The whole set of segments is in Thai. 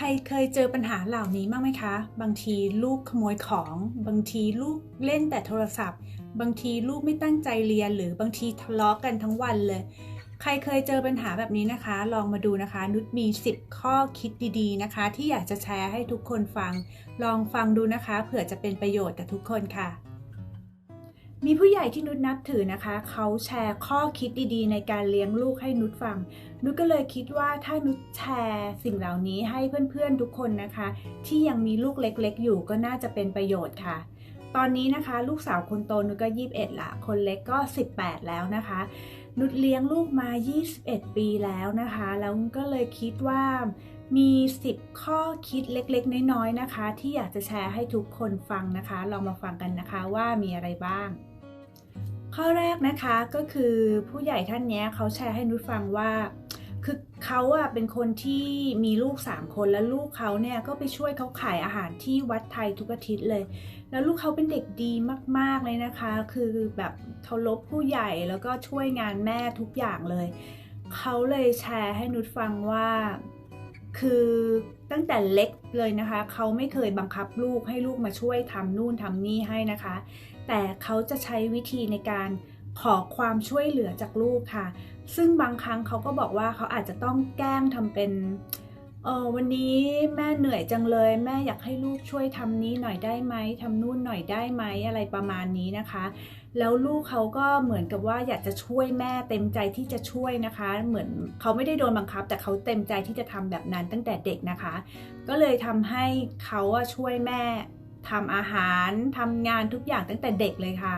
ใครเคยเจอปัญหาเหล่านี้บ้างไหมคะ บางทีลูกขโมยของ บางทีลูกเล่นแต่โทรศัพท์ บางทีลูกไม่ตั้งใจเรียน หรือบางทีทะเลาะกันทั้งวันเลย ใครเคยเจอปัญหาแบบนี้นะคะ ลองมาดูนะคะ นุชมี 10 ข้อคิดดีๆนะคะ ที่อยากจะแชร์ให้ทุกคนฟัง ลองฟังดูนะคะ เผื่อจะเป็นประโยชน์กับทุกคนค่ะ มีผู้ใหญ่ที่นุชนับถือนะคะ เขาแชร์ข้อคิดดีๆ ในการเลี้ยงลูกให้นุชฟัง นุชก็เลยคิดว่าถ้านุชแชร์สิ่งเหล่านี้ให้เพื่อนๆทุกคนนะคะ ที่ยังมีลูกเล็กๆ อยู่ก็น่าจะเป็นประโยชน์ค่ะ ตอนนี้นะคะ ลูกสาวคนโตนุชก็ 21 ละ คนเล็กก็ 18 แล้วนะคะ นุชเลี้ยงลูกมา 21 ปีแล้วนะคะ แล้วก็เลยคิดว่ามี 10 ข้อคิดเล็กๆ น้อยๆ นะคะ ที่อยากจะแชร์ให้ทุกคนฟังนะคะ ลองมาฟังกันนะคะว่ามีอะไรบ้าง ข้อแรกนะคะก็คือผู้ใหญ่ท่านเนี้ยเขาแชร์ให้นุชฟังว่าคือเขาอะเป็นคนที่มีลูก 3 คนแล้วลูกเขาเนี่ยก็ไปช่วยเขาขายอาหารที่วัดไทยทุกอาทิตย์เลย แล้วลูกเขาเป็นเด็กดีมาก ๆเลยนะคะ คือแบบเคารพผู้ใหญ่แล้วก็ช่วยงานแม่ทุกอย่างเลย เขาเลยแชร์ให้นุชฟังว่า คือตั้งแต่เล็กเลยนะคะ เขาไม่เคยบังคับลูกให้ลูกมาช่วยทำนู่นทำนี่ให้นะคะ แต่เขาจะใช้วิธีในการขอความช่วยเหลือจากลูกค่ะ ซึ่งบางครั้งเขาก็บอกว่าเขาอาจจะต้องแกล้งทำเป็นเออวันนี้แม่เหนื่อยจังเลย แม่อยากให้ลูกช่วยทำนี้หน่อยได้ไหมทำนู่นหน่อยได้ไหมอะไรประมาณนี้นะคะ แล้วลูกเขาก็เหมือนกับว่าอยากจะช่วยแม่เต็มใจที่จะช่วยนะคะ เหมือนเขาไม่ได้โดนบังคับ แต่เขาเต็มใจที่จะทำแบบนั้นตั้งแต่เด็กนะคะ ก็เลยทำให้เขาช่วยแม่ ทำอาหารทำงานทุกอย่างตั้งแต่เด็กเลยค่ะ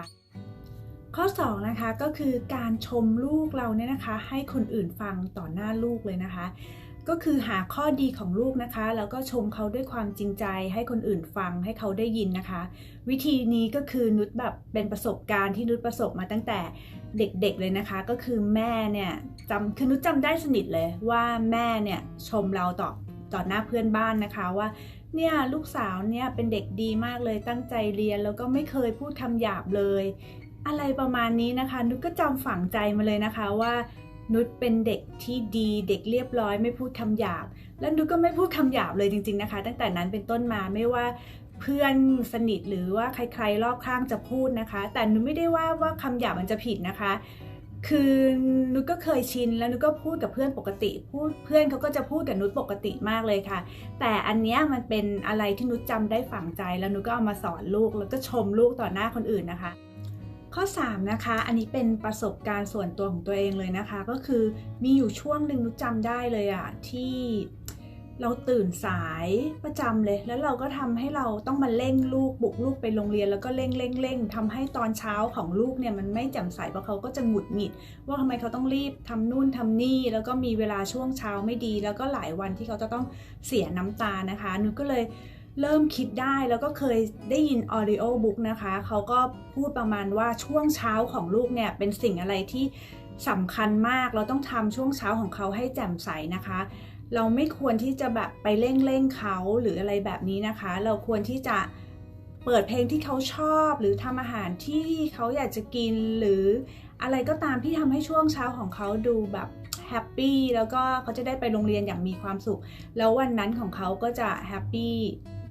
ข้อ2นะคะก็คือการชมลูกเราเนี่ยนะคะ ให้คนอื่นฟังต่อหน้าลูกเลยนะคะ ก็คือหาข้อดีของลูกนะคะ แล้วก็ชมเขาด้วยความจริงใจ ให้คนอื่นฟังให้เขาได้ยินนะคะ วิธีนี้ก็คือนุชแบบเป็นประสบการณ์ที่นุชประสบมาตั้งแต่เด็กๆเลยนะคะ ก็คือแม่เนี่ยจำคือนุชจำได้สนิทเลยว่าแม่เนี่ยชมเราต่อต่อหน้าเพื่อนบ้านนะคะว่า เนี่ยลูกสาวเนี่ยเป็นเด็กดีมากเลยตั้งใจเรียนแล้วก็ไม่เคยพูดคำหยาบเลย อะไรประมาณนี้นะคะ นุชก็จำฝังใจมาเลยนะคะว่า นุชเป็นเด็กที่ดีเด็กเรียบร้อย ไม่พูดคำหยาบ แล้วนุชก็ไม่พูดคำหยาบเลยจริง ๆนะคะ ตั้งแต่นั้นเป็นต้นมาไม่ว่าเพื่อนสนิทหรือว่าใครๆรอบข้างจะพูดนะคะ แต่นุชไม่ได้ว่าว่าคำหยาบมันจะผิดนะคะ คือนุชก็เคยชินแล้วนุชก็พูดกับเพื่อนปกติพูดเพื่อนเขาก็จะพูดกับนุชปกติมากเลยค่ะ แต่อันเนี้ยมันเป็นอะไรที่นุชจำได้ฝังใจ แล้วนุชก็เอามาสอนลูกแล้วก็ชมลูกต่อหน้าคนอื่นนะคะ ข้อ 3 นะคะ อันนี้เป็นประสบการณ์ส่วนตัวของตัวเองเลยนะคะ ก็คือมีอยู่ช่วงหนึ่งนุชจำได้เลยอะที่ เราตื่นสายประจำเลย แล้วเราก็ทำให้เราต้องมาเร่งลูกบุกลูกไปโรงเรียน แล้วก็เร่งเร่งเร่งทำให้ตอนเช้าของลูกเนี่ยมันไม่แจ่มใสเพราะเขาก็จะหงุดหงิด ว่าทำไมเขาต้องรีบทำนู่นทำนี่ แล้วก็มีเวลาช่วงเช้าไม่ดี แล้วก็หลายวันที่เขาจะต้องเสียน้ำตานะคะนุก็เลยเริ่มคิดได้แล้วก็เคยได้ยิน audio book นะคะ เขาก็พูดประมาณว่าช่วงเช้าของลูกเนี่ยเป็นสิ่งอะไรที่สำคัญมากเราต้องทำช่วงเช้าของเขาให้แจ่มใสนะคะ เราไม่ควรที่จะแบบไปเร่งเร่งเขาหรืออะไรแบบนี้นะคะ เราควรที่จะเปิดเพลงที่เขาชอบ หรือทำอาหารที่เขาอยากจะกินหรืออะไรก็ตามที่ทำให้ช่วงเช้าของเขาดูแบบแฮปปี้แล้วก็เขาจะได้ไปโรงเรียนอย่างมีความสุข แล้ววันนั้นของเขาก็จะแฮปปี้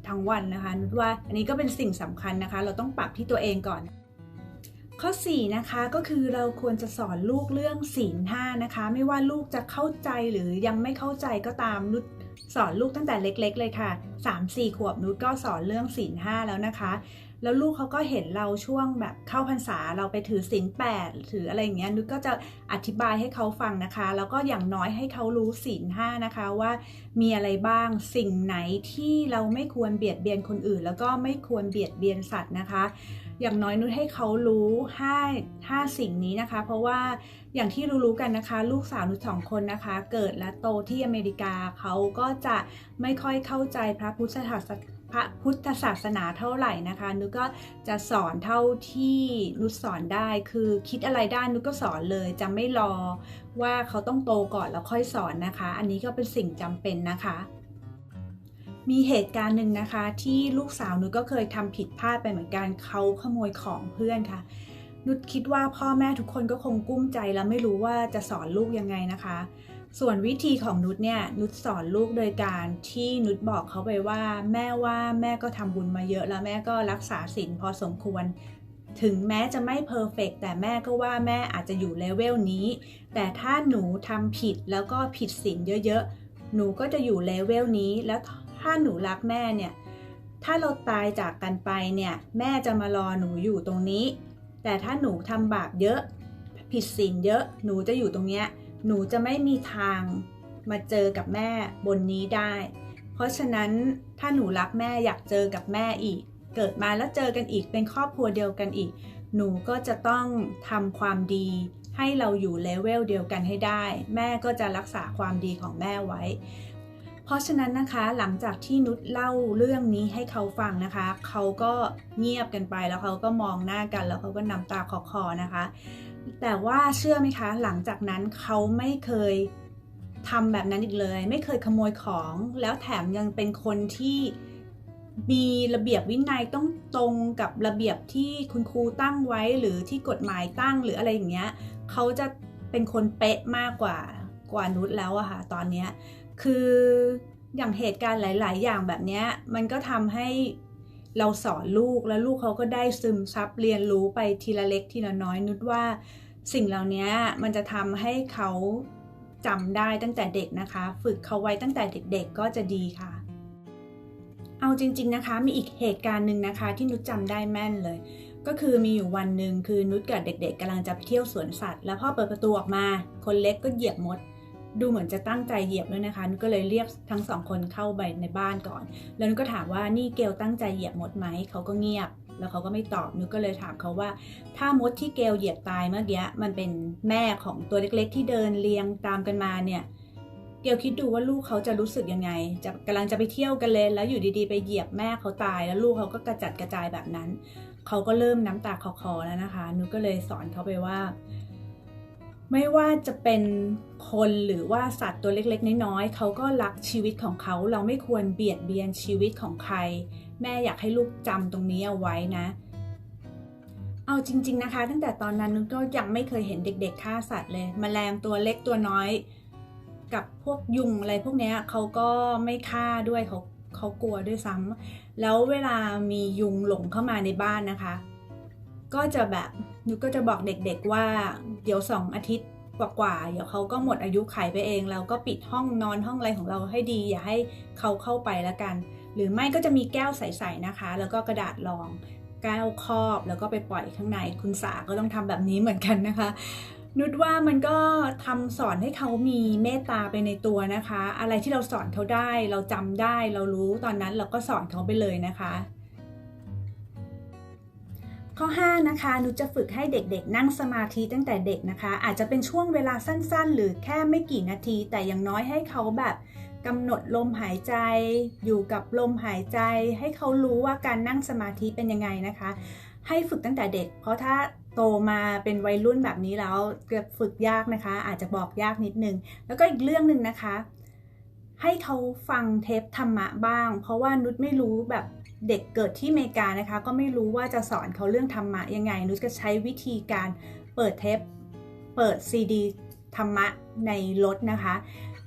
ทั้งวันนะคะนุชว่าอันนี้ก็เป็นสิ่งสำคัญนะคะ เราต้องปรับที่ตัวเองก่อน ข้อ 4 นะคะก็คือเราควรจะสอนลูกเรื่องศีลห้านะคะ ไม่ว่าลูกจะเข้าใจหรือยังไม่เข้าใจก็ตามนุชสอนลูกตั้งแต่เล็ก ๆ เลยค่ะ 3-4 ขวบนุชก็สอนเรื่องศีลห้าแล้วนะคะ แล้วลูกเขาก็เห็นเราช่วงแบบเข้าพรรษาเราไปถือศีลแปดถืออะไรอย่างเงี้ยนุชก็จะอธิบายให้เขาฟังนะคะ แล้วก็อย่างน้อยให้เขารู้ศีลห้านะคะว่ามีอะไรบ้างสิ่งไหนที่เราไม่ควรเบียดเบียนคนอื่น แล้วก็ไม่ควรเบียดเบียนสัตว์นะคะ อย่างน้อยนุชให้เขารู้5 5สิ่งนี้นะคะ เพราะว่าอย่างที่รู้ๆกันนะคะ ลูกสาวนุชสองคนนะคะ เกิดและโตที่อเมริกาเขาก็จะไม่ค่อยเข้าใจพระพุทธศาสนาพระพุทธศาสนาเท่าไหร่นะคะ นุก็จะสอนเท่าที่นุสอนได้ คือคิดอะไรได้นุก็สอนเลยจะไม่รอว่าเขาต้องโตก่อนแล้วค่อยสอนนะคะ อันนี้ก็เป็นสิ่งจำเป็นนะคะ มีเหตุการณ์หนึ่งนะคะ ที่ลูกสาวนุชก็เคยทำผิดพลาดไปเหมือนกันเขาขโมยของเพื่อนค่ะ นุชคิดว่าพ่อแม่ทุกคนก็คงกุ้มใจแล้วไม่รู้ว่าจะสอนลูกยังไงนะคะ ส่วนวิธีของนุชเนี่ยนุชสอนลูกโดยการที่นุชบอกเขาไปว่า แม่ว่าแม่ก็ทำบุญมาเยอะ แล้วแม่ก็รักษาศีลพอสมควรถึงแม้จะไม่เพอร์เฟกแต่แม่ก็ว่าแม่อาจจะอยู่เลเวลนี้ แต่ถ้าหนูทำผิดแล้วก็ผิดศีลเยอะๆ หนูก็จะอยู่เลเวลนี้ แล้ว ถ้าหนูรักแม่เนี่ย ถ้าเราตายจากกันไปเนี่ย แม่จะมารอหนูอยู่ตรงนี้ แต่ถ้าหนูทำบาปเยอะ ผิดศีลเยอะ หนูจะอยู่ตรงเนี้ย หนูจะไม่มีทางมาเจอกับแม่บนนี้ได้ เพราะฉะนั้นถ้าหนูรักแม่อยากเจอกับแม่อีก เกิดมาแล้วเจอกันอีกเป็นครอบครัวเดียวกันอีก หนูก็จะต้องทำความดีให้เราอยู่เลเวลเดียวกันให้ได้ แม่ก็จะรักษาความดีของแม่ไว้ เพราะฉะนั้นนะคะหลังจากที่นุชเล่าเรื่องนี้ให้เขาฟังนะคะ เขาก็เงียบกันไปแล้วเขาก็มองหน้ากันแล้วเขาก็น้ำตาคอคอนะคะ แต่ว่าเชื่อไหมคะ หลังจากนั้นเขาไม่เคยทำแบบนั้นอีกเลย ไม่เคยขโมยของ แล้วแถมยังเป็นคนที่มีระเบียบวินัยต้องตรงกับระเบียบที่คุณครูตั้งไว้หรือที่กฎหมายตั้งหรืออะไรอย่างเงี้ยเขาจะเป็นคนเป๊ะมากกว่ากว่านุชแล้วอะค่ะตอนเนี้ย คืออย่างเหตุการณ์หลาย ๆ อย่างแบบนี้มันก็ทำให้เราสอนลูกแล้วลูกเขาก็ได้ซึมซับเรียนรู้ไปทีละเล็กทีละน้อยนุชว่า สิ่งเหล่านี้มันจะทำให้เขาจำได้ตั้งแต่เด็กนะคะ ฝึกเขาไว้ตั้งแต่เด็ก ๆ ก็จะดีค่ะ เอาจริง ๆ นะคะ มีอีกเหตุการณ์หนึ่งนะคะ ที่นุชจำได้แม่นเลย ก็คือมีอยู่วันหนึ่งคือนุชกับเด็ก ๆกำลังจะไปเที่ยวสวนสัตว์ แล้วพ่อเปิดประตูออกมา คนเล็กก็เหยียบมด ดูเหมือนจะตั้งใจเหยียบด้วยนะคะนุก็เลยเรียกทั้งสองคนเข้าไปในบ้านก่อน แล้วนุก็ถามว่านี่เกลตั้งใจเหยียบมดไหมเขาก็เงียบ แล้วเขาก็ไม่ตอบนุก็เลยถามเขาว่า ถ้ามดที่เกลเหยียบตายเมื่อกี้มันเป็นแม่ของตัวเล็กๆ ที่เดินเรียงตามกันมาเนี่ยเกลคิดดูว่าลูกเขาจะรู้สึกยังไง จะกำลังจะไปเที่ยวกันเลย แล้วอยู่ดีๆ ไปเหยียบแม่เขาตาย แล้วลูกเขาก็กระจัดกระจายแบบนั้น เขาก็เริ่มน้ำตาคลอๆแล้วนะคะนุก็เลยสอนเขาไปว่า ไม่ว่าจะเป็นคนหรือว่าสัตว์ตัวเล็กๆ น้อยๆเขาก็รักชีวิตของเขาเราไม่ควรเบียดเบียนชีวิตของใคร แม่อยากให้ลูกจำตรงนี้เอาไว้นะ เอาจริง ๆนะคะ ตั้งแต่ตอนนั้นนุก็ยังไม่เคยเห็นเด็ก ๆฆ่าสัตว์เลยมแมลงตัวเล็กตัวน้อย กับพวกยุงอะไรพวกนี้เขาก็ไม่ฆ่าด้วยเขาเขากลัวด้วยซ้ำแล้วเวลามียุงหลงเข้ามาในบ้านนะคะ ก็จะแบบนุชก็จะบอกเด็กๆว่า เดี๋ยวสองอาทิตย์กว่าๆเดี๋ยวเขาก็หมดอายุไขไปเองเราก็ปิดห้องนอนห้องอะไรของเราให้ดี อย่าให้เขาเข้าไปแล้วกัน หรือไม่ก็จะมีแก้วใสๆนะคะ แล้วก็กระดาษรองแก้วครอบแล้วก็ไปปล่อยข้างในคุณสาก็ต้องทำแบบนี้เหมือนกันนะคะ นุชว่ามันก็ทำสอนให้เขามีเมตตาไปในตัวนะคะ อะไรที่เราสอนเขาได้ เราจำได้ เรารู้ตอนนั้นเราก็สอนเขาไปเลยนะคะ ข้อ 5 นะคะนุชจะฝึกให้เด็กๆ นั่งสมาธิตั้งแต่เด็กนะคะ อาจจะเป็นช่วงเวลาสั้นๆ หรือแค่ไม่กี่นาที แต่อย่างน้อยให้เขาแบบกำหนดลมหายใจ อยู่กับลมหายใจ ให้เขารู้ว่าการนั่งสมาธิเป็นยังไงนะคะ ให้ฝึกตั้งแต่เด็ก เพราะถ้าโตมาเป็นวัยรุ่นแบบนี้แล้วจะฝึกยากนะคะ อาจจะบอกยากนิดนึง แล้วก็อีกเรื่องหนึ่งนะคะ ให้เขาฟังเทปธรรมะบ้าง เพราะว่านุชไม่รู้แบบ เด็กเกิดที่อเมริกานะคะ ก็ไม่รู้ว่าจะสอนเขาเรื่องธรรมะยังไง นุชก็ใช้วิธีการเปิดเทป เปิดซีดีธรรมะในรถนะคะ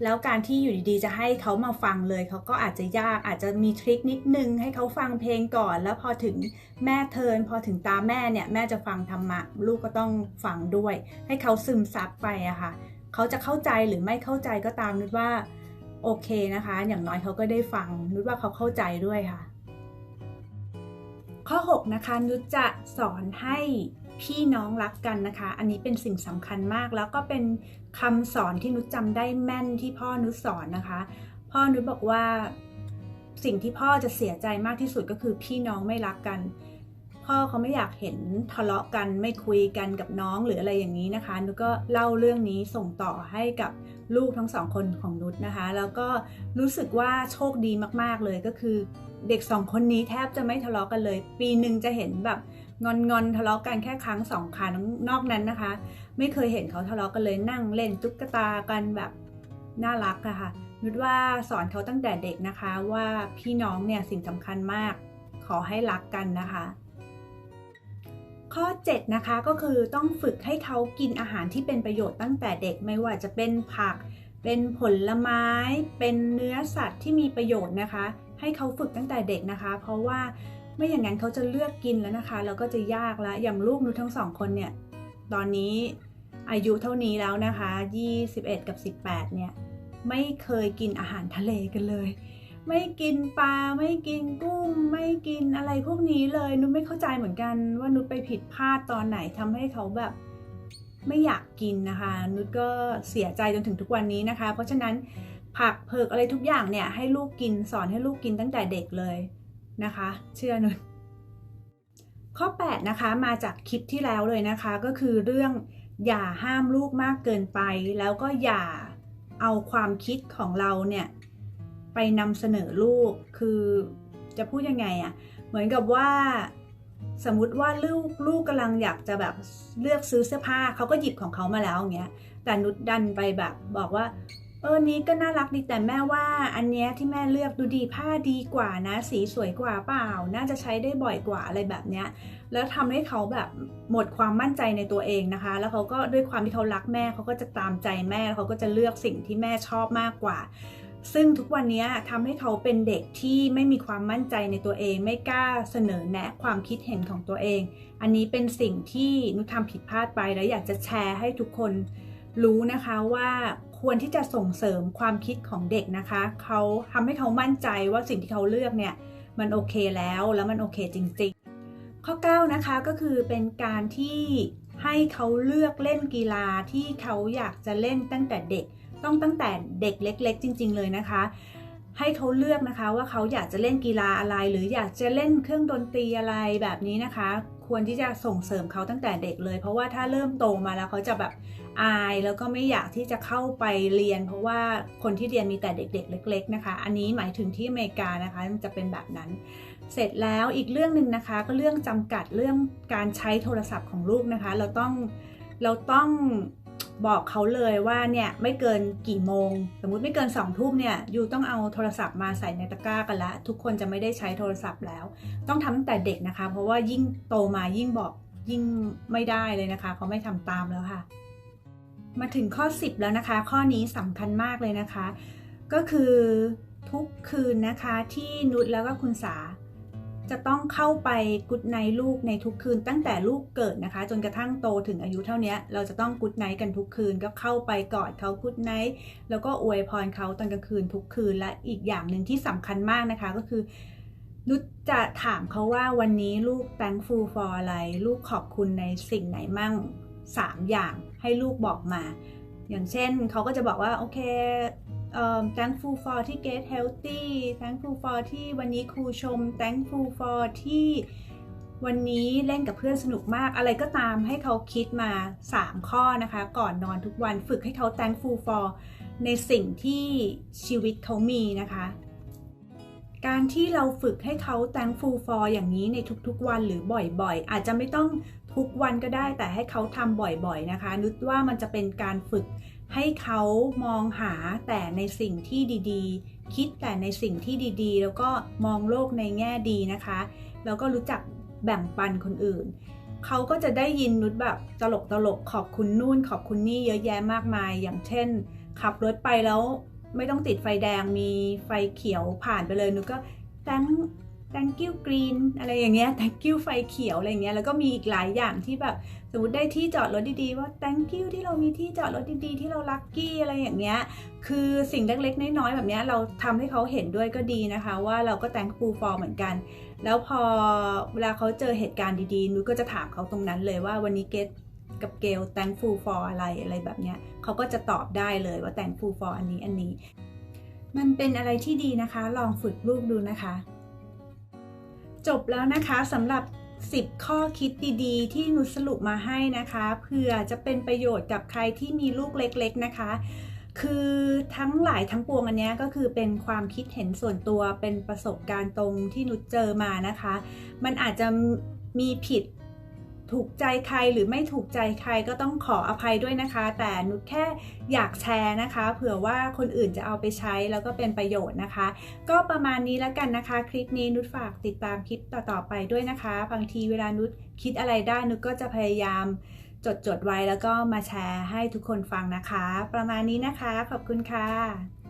แล้วการที่อยู่ดีๆ จะให้เขามาฟังเลย เขาก็อาจจะยาก อาจจะมีทริคนิดนึง ให้เขาฟังเพลงก่อน แล้วพอถึงแม่เทิน พอถึงตาแม่เนี่ย แม่จะฟังธรรมะ ลูกก็ต้องฟังด้วย ให้เขาซึมซับไปอะค่ะ เขาจะเข้าใจหรือไม่เข้าใจก็ตามนุชว่าโอเคนะคะ อย่างน้อยเขาก็ได้ฟัง นุชว่าเขาเข้าใจด้วยค่ะ ข้อ 6 นะคะนุชจะสอนให้พี่น้องรักกันนะคะ อันนี้เป็นสิ่งสำคัญมาก แล้วก็เป็นคำสอนที่นุชจำได้แม่นที่พ่อนุชสอนนะคะ พ่อนุชบอกว่าสิ่งที่พ่อจะเสียใจมากที่สุดก็คือพี่น้องไม่รักกัน พ่อเขาไม่อยากเห็นทะเลาะกันไม่คุยกันกับน้องหรืออะไรอย่างนี้นะคะนุชก็เล่าเรื่องนี้ส่งต่อให้กับลูกทั้งสองคนของนุชนะคะ แล้วก็รู้สึกว่าโชคดีมากๆเลยก็คือเด็กสองคนนี้แทบจะไม่ทะเลาะกันเลย ปีหนึ่งจะเห็นแบบงอนงอนทะเลาะกันแค่ครั้งสองครั้งนอกนั้นนะคะ ไม่เคยเห็นเขาทะเลาะกันเลยนั่งเล่นตุ๊กตากันแบบน่ารักอะค่ะนุชว่าสอนเขาตั้งแต่เด็กนะคะว่าพี่น้องเนี่ยสิ่งสำคัญมาก ขอให้รักกันนะคะ ข้อ 7 นะคะก็คือต้องฝึกให้เขากินอาหารที่เป็นประโยชน์ตั้งแต่เด็กไม่ว่าจะเป็นผัก เป็นผลไม้ เป็นเนื้อสัตว์ที่มีประโยชน์นะคะ ให้เขาฝึกตั้งแต่เด็กนะคะ เพราะว่าไม่อย่างนั้นเขาจะเลือกกินแล้วนะคะแล้วก็จะยากแล้วอย่างลูกนุทั้งสองคนเนี่ยตอนนี้อายุเท่านี้แล้วนะคะ 21 กับ 18 เนี่ยไม่เคยกินอาหารทะเลกันเลย ไม่กินปลาไม่กินกุ้ง ไม่กินอะไรพวกนี้เลยนุชไม่เข้าใจเหมือนกันว่านุชไปผิดพลาดตอนไหนทำให้เขาแบบไม่อยากกินนะคะ นุชก็เสียใจจนถึงทุกวันนี้นะคะ เพราะฉะนั้นผักเผือกอะไรทุกอย่างเนี่ยให้ลูกกินสอนให้ลูกกินตั้งแต่เด็กเลยนะคะ เชื่อนุชข้อ 8 นะคะมาจากคลิปที่แล้วเลยนะคะ ก็คือเรื่องอย่าห้ามลูกมากเกินไป แล้วก็อย่าเอาความคิดของเราเนี่ย ไปนำเสนอลูก คือจะพูดยังไงอะ่ะ เหมือนกับว่าสมมติว่าลูกลูกกำลังอยากจะแบบเลือกซื้อเสื้อผ้าเขาก็หยิบของเขามาแล้วอย่างเงี้ย แต่นุดดันไปแบบบอกว่า เออนี้ก็น่ารักดีแต่แม่ว่า อันเนี้ยที่แม่เลือกดูดีผ้าดีกว่านะ สีสวยกว่าเปล่า น่าจะใช้ได้บ่อยกว่าอะไรแบบเนี้ย แล้วทำให้เขาแบบหมดความมั่นใจในตัวเองนะคะ แล้วเขาก็ด้วยความที่เขารักแม่เขาก็จะตามใจแม่เขาก็จะเลือกสิ่งที่แม่ชอบมากกว่า ซึ่งทุกวันนี้ทำให้เขาเป็นเด็กที่ไม่มีความมั่นใจในตัวเอง ไม่กล้าเสนอแนะความคิดเห็นของตัวเอง อันนี้เป็นสิ่งที่นุทำผิดพลาดไป แล้วอยากจะแชร์ให้ทุกคนรู้นะคะว่าควรที่จะส่งเสริมความคิดของเด็กนะคะ เขาทำให้เขามั่นใจว่าสิ่งที่เขาเลือกเนี่ยมันโอเคแล้วแล้วมันโอเคจริง ๆ ข้อ 9 นะคะก็คือเป็นการที่ให้เขาเลือกเล่นกีฬาที่เขาอยากจะเล่นตั้งแต่เด็ก ต้องตั้งแต่เด็กเล็ก ๆ จริง ๆ เลยนะคะ ให้เขาเลือกนะคะว่าเขาอยากจะเล่นกีฬาอะไร หรืออยากจะเล่นเครื่องดนตรีอะไรแบบนี้นะคะ ควรที่จะส่งเสริมเขาตั้งแต่เด็กเลย เพราะว่าถ้าเริ่มโตมาแล้วเขาจะแบบอายแล้วก็ไม่อยากที่จะเข้าไปเรียน เพราะว่าคนที่เรียนมีแต่เด็ก ๆ เล็ก ๆ นะคะ อันนี้หมายถึงที่อเมริกานะคะจะเป็นแบบนั้น เสร็จแล้วอีกเรื่องหนึ่งนะคะ ก็เรื่องจำกัดเรื่องการใช้โทรศัพท์ของลูกนะคะ เราต้องเราต้อง บอกเขาเลยว่าเนี่ยไม่เกินกี่โมง สมมุติไม่เกิน2องทุ่มเนี่ยยูต้องเอาโทรศัพท์มาใส่ในตะกร้ากันละทุกคนจะไม่ได้ใช้โทรศัพท์แล้ว ต้องทำตั้งแต่เด็กนะคะ เพราะว่ายิ่งโตมายิ่งบอกยิ่งไม่ได้เลยนะคะเขาไม่ทำตามแล้วค่ะ มาถึงข้อ 10 แล้วนะคะ ข้อนี้สำคัญมากเลยนะคะ ก็คือทุกคืนนะคะที่นุชแล้วก็คุณสา จะต้องเข้าไปกุดไนลูกในทุกคืน ตั้งแต่ลูกเกิดนะคะ จนกระทั่งโตถึงอายุเท่านี้เราจะต้องกุดไนกันทุกคืน ก็เข้าไปกอดเขากุดไนแล้วก็อวยพรเขาตอนกลางคืนทุกคืนและอีกอย่างหนึ่งที่สำคัญมากนะคะก็คือนุชจะถามเขาว่าวันนี้ลูก thankful for อะไร ลูกขอบคุณในสิ่งไหนมั่ง 3 อย่างให้ลูกบอกมา อย่างเช่นเขาก็จะบอกว่าโอเค thankful for ที่ get healthy thankful for ที่วันนี้ครูชม thankful for ที่วันนี้เล่นกับเพื่อนสนุกมากอะไรก็ตามให้เขาคิดมา 3 ข้อนะคะ ก่อนนอนทุกวันฝึกให้เขา thankful for ในสิ่งที่ชีวิตเขามีนะคะ การที่เราฝึกให้เขา thankful for อย่างนี้ในทุกๆวันหรือบ่อยๆ อาจจะไม่ต้องทุกวันก็ได้แต่ให้เขาทำบ่อยๆนะคะนึกว่ามันจะเป็นการฝึก ให้เขามองหาแต่ในสิ่งที่ดีๆ คิดแต่ในสิ่งที่ดีๆ แล้วก็มองโลกในแง่ดีนะคะ แล้วก็รู้จักแบ่งปันคนอื่น เขาก็จะได้ยินนุชแบบตลกตลกขอบคุณนู่น ขอบคุณนี่เยอะแยะมากมาย อย่างเช่น ขับรถไปแล้วไม่ต้องติดไฟแดงมีไฟเขียวผ่านไปเลยนุชก็ thank thank you green อะไรอย่างเงี้ย thank you ไฟเขียวอะไรเงี้ย แล้วก็มีอีกหลายอย่างที่แบบสมมติได้ที่จอดรถดีๆ ว่า thank you ที่เรามีที่จอดรถดีๆ ที่เราลัคกี้อะไรอย่างเงี้ย คือสิ่งเล็กๆ น้อยๆ แบบเนี้ยเราทำให้เขาเห็นด้วยก็ดีนะคะ ว่าเราก็ thankful for เหมือนกัน แล้วพอเวลาเขาเจอเหตุการณ์ดีๆ นุ้ยก็จะถามเขาตรงนั้นเลยว่าวันนี้เกตกับเกล thankful for อะไรอะไรแบบเนี้ยเขาก็จะตอบได้เลยว่า thankful for อันนี้อันนี้ มันเป็นอะไรที่ดีนะคะ ลองฝึกลูกดูนะคะ จบแล้วนะคะสำหรับ 10 ข้อคิดดีๆ ที่นุสรุปมาให้นะคะเพื่อจะเป็นประโยชน์กับใครที่มีลูกเล็ก ๆนะคะ คือทั้งหลายทั้งปวงอันนี้ก็คือเป็นความคิดเห็นส่วนตัวเป็นประสบการณ์ตรงที่นุชเจอมานะคะ มันอาจจะมีผิด ถูกใจใครหรือไม่ถูกใจใครก็ต้องขออภัยด้วยนะคะ แต่นุชแค่อยากแชร์นะคะ เผื่อว่าคนอื่นจะเอาไปใช้แล้วก็เป็นประโยชน์นะคะ ก็ประมาณนี้แล้วกันนะคะ คลิปนี้นุชฝากติดตามคลิปต่อๆไปด้วยนะคะ บางทีเวลานุชคิดอะไรได้นุชก็จะพยายามจดจดๆไว้แล้วก็มาแชร์ให้ทุกคนฟังนะคะ ประมาณนี้นะคะ ขอบคุณค่ะ